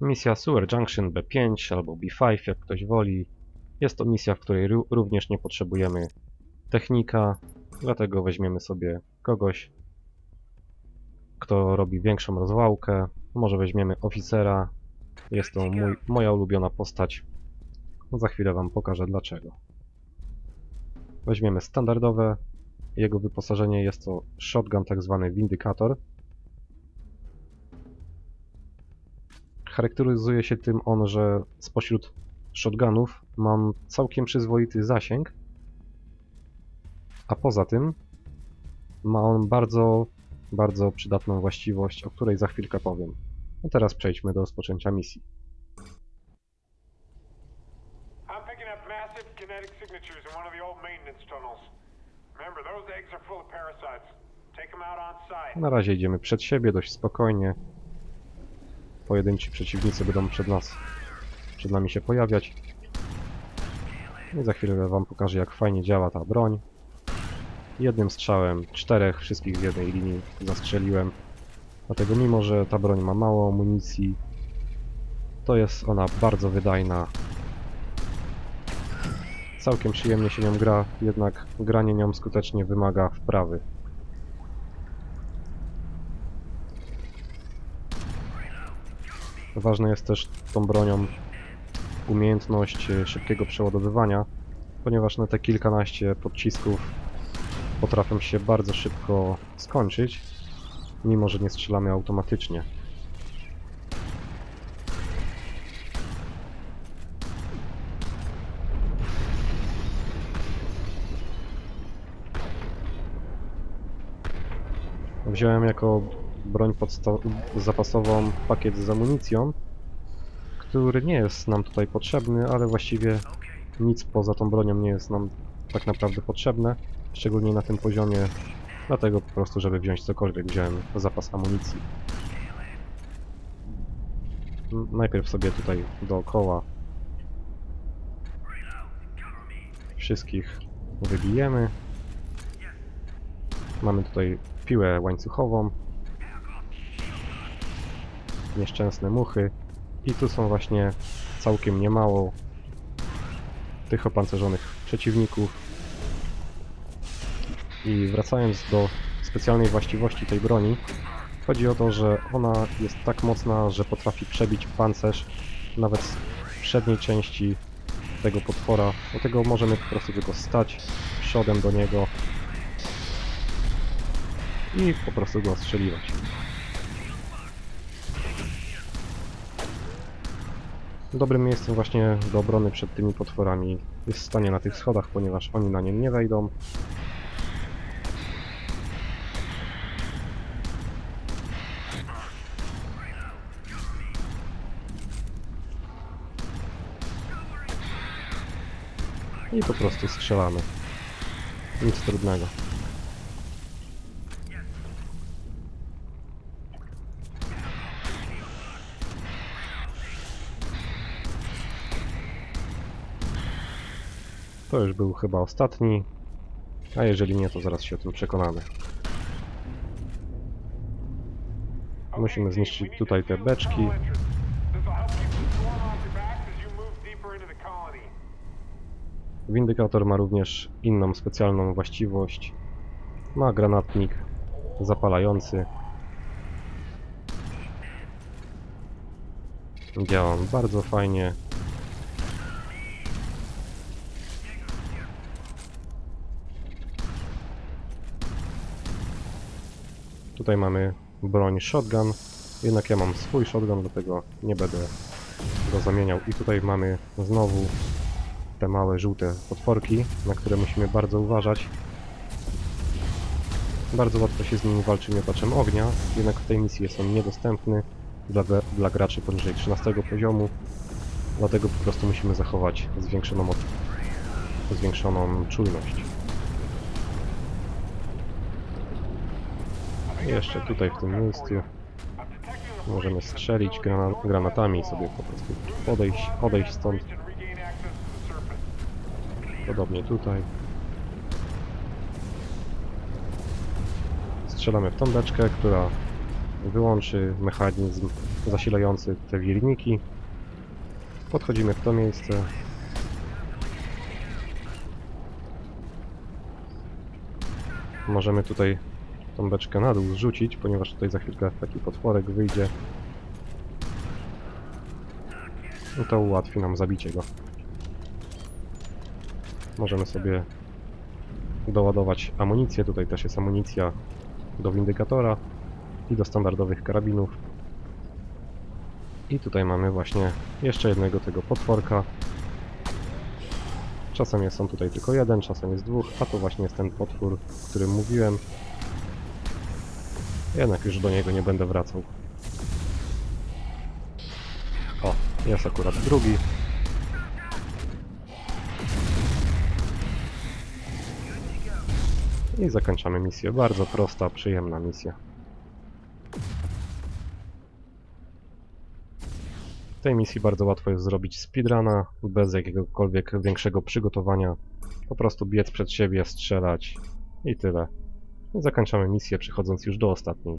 Misja Sewer Junction B5 albo B5, jak ktoś woli. Jest to misja, w której ró- również nie potrzebujemy technika, dlatego weźmiemy sobie kogoś, kto robi większą rozwałkę. Może weźmiemy oficera. Jest to mój, moja ulubiona postać. Za chwilę Wam pokażę dlaczego. Weźmiemy standardowe. Jego wyposażenie jest to shotgun, tak zwany windykator. Charakteryzuje się tym on, że spośród shotgunów mam całkiem przyzwoity zasięg, a poza tym ma on bardzo, bardzo przydatną właściwość, o której za chwilkę powiem. A teraz przejdźmy do rozpoczęcia misji. Na razie idziemy przed siebie dość spokojnie. Pojedynczy przeciwnicy będą przed nas, przed nami się pojawiać. I za chwilę wam pokażę jak fajnie działa ta broń. Jednym strzałem czterech wszystkich w jednej linii zastrzeliłem. Dlatego mimo, że ta broń ma mało amunicji, to jest ona bardzo wydajna. Całkiem przyjemnie się nią gra, jednak granie nią skutecznie wymaga wprawy. Ważne jest też tą bronią umiejętność e, szybkiego przeładowywania, ponieważ na te kilkanaście podcisków potrafią się bardzo szybko skończyć, mimo że nie strzelamy automatycznie. Wziąłem jako broń zapasową pakiet z amunicją, który nie jest nam tutaj potrzebny, ale właściwie nic poza tą bronią nie jest nam tak naprawdę potrzebne, szczególnie na tym poziomie, dlatego po prostu, żeby wziąć cokolwiek, wziąłem zapas amunicji. Najpierw sobie tutaj dookoła wszystkich wybijemy. Mamy tutaj piłę łańcuchową, nieszczęsne muchy. I tu są właśnie całkiem niemało tych opancerzonych przeciwników. I wracając do specjalnej właściwości tej broni, chodzi o to, że ona jest tak mocna, że potrafi przebić pancerz nawet z przedniej części tego potwora. Dlatego możemy po prostu tylko stać przodem do niego i po prostu go ostrzeliwać. Dobrym miejscem właśnie do obrony przed tymi potworami jest stanie na tych schodach, ponieważ oni na nie nie wejdą. I po prostu strzelamy. Nic trudnego. To już był chyba ostatni, a jeżeli nie, to zaraz się o tym przekonamy. Musimy zniszczyć tutaj te beczki. Windykator ma również inną specjalną właściwość. Ma granatnik zapalający. Działa on bardzo fajnie. Tutaj mamy broń shotgun, jednak ja mam swój shotgun, dlatego nie będę go zamieniał. I tutaj mamy znowu te małe żółte potworki, na które musimy bardzo uważać. Bardzo łatwo się z nimi walczy miotaczem ognia, jednak w tej misji jest on niedostępny dla, dla graczy poniżej 13 poziomu, dlatego po prostu musimy zachować zwiększoną, zwiększoną czujność. Jeszcze tutaj w tym miejscu możemy strzelić grana granatami i sobie po prostu podejść, odejść stąd. Podobnie tutaj. Strzelamy w tą beczkę, która wyłączy mechanizm zasilający te wirniki. Podchodzimy w to miejsce. Możemy tutaj tą beczkę na dół zrzucić, ponieważ tutaj za chwilkę taki potworek wyjdzie. I to ułatwi nam zabicie go. Możemy sobie doładować amunicję. Tutaj też jest amunicja do windykatora i do standardowych karabinów. I tutaj mamy właśnie jeszcze jednego tego potworka. Czasem jest on tutaj tylko jeden, czasem jest dwóch, a to właśnie jest ten potwór, o którym mówiłem. Jednak już do niego nie będę wracał. O, jest akurat drugi. I zakończamy misję. Bardzo prosta, przyjemna misja. W tej misji bardzo łatwo jest zrobić speedruna, bez jakiegokolwiek większego przygotowania. Po prostu biec przed siebie, strzelać i tyle. I zakończamy misję, przechodząc już do ostatniej.